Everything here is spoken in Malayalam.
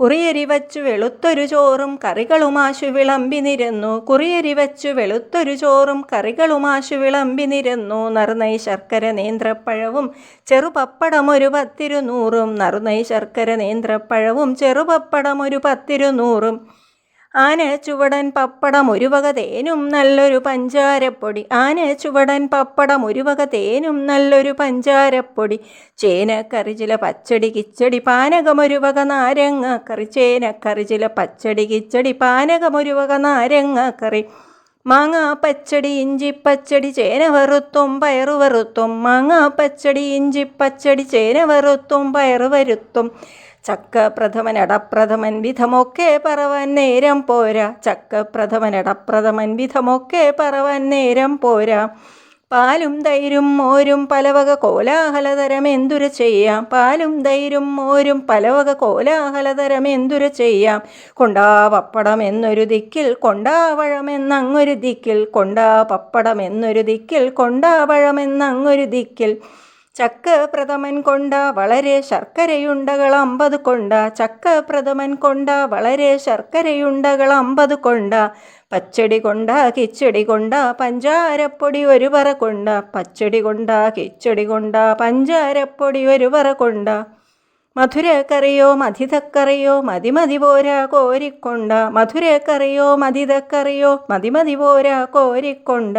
കുറിയരി വച്ചു വെളുത്തൊരു ചോറും കറികളുമാശു വിളമ്പി നിരന്നു. കുറിയരി വച്ചു വെളുത്തൊരു ചോറും കറികളുമാശു വിളമ്പി നിരന്നു. നറുനൈ ശർക്കര നേന്ത്രപ്പഴവും ചെറുപപ്പടമൊരു പത്തിരുന്നൂറും. നറുനൈ ശർക്കര നേന്ത്രപ്പഴവും ചെറുപപ്പടമൊരു പത്തിരുന്നൂറും. ആന ചുവടൻ പപ്പടം ഒരു വക തേനും നല്ലൊരു പഞ്ചാരപ്പൊടി. ആന ചുവടൻ പപ്പടം ഒരു വക തേനും നല്ലൊരു പഞ്ചാരപ്പൊടി. ചേനക്കറി ചില പച്ചടി കിച്ചടി പാനകമൊരു വക നാരങ്ങക്കറി. ചേനക്കറി ചില പച്ചടി കിച്ചടി പാനകമൊരു വക നാരങ്ങക്കറി. മാങ്ങ പച്ചടി ഇഞ്ചി പച്ചടി ചേന വറുത്തും പയറു വറുത്തും. മാങ്ങ പച്ചടി ഇഞ്ചി പച്ചടി ചേന വറുത്തും പയറു വരുത്തും. ചക്ക പ്രഥമൻ അടപ്രഥമൻ വിധമൊക്കെ പറവാൻ നേരം പോരാ. ചക്ക പ്രഥമൻ അടപ്രഥമൻ വിധമൊക്കെ പറവാൻ നേരം പോരാ. പാലും തൈരും മോരും പലവക കോലാഹലതരം എന്തുര ചെയ്യാം? പാലും തൈരും മോരും പലവക കോലാഹലതരം എന്തുര ചെയ്യാം? കൊണ്ടാ പപ്പടം എന്നൊരു ദിക്കിൽ കൊണ്ടാ എന്നങ്ങൊരു ദിക്കിൽ കൊണ്ടാ പപ്പടം എന്നൊരു ദിക്കിൽ കൊണ്ടാ എന്നങ്ങൊരു ദിക്കിൽ ചക്ക പ്രഥമൻ കൊണ്ട വളരെ ശർക്കരയുണ്ടകൾ അമ്പത് കൊണ്ട. ചക്ക പ്രഥമൻ കൊണ്ട വളരെ ശർക്കരയുണ്ടകൾ അമ്പത് കൊണ്ട. പച്ചടി കൊണ്ട കിച്ചടി കൊണ്ട പഞ്ചാരപ്പൊടി ഒരു പറ കൊണ്ട. പച്ചടി കൊണ്ട കിച്ചടി കൊണ്ട പഞ്ചാരപ്പൊടി ഒരു പറ കൊണ്ട. മധുരക്കറിയോ മതിതക്കറിയോ മതിമതി മതി പോരാ കോരിക്കൊണ്ട. മധുരക്കറിയോ മതിതക്കറിയോ മതി മതി പോരാ കോരിക്കൊണ്ട.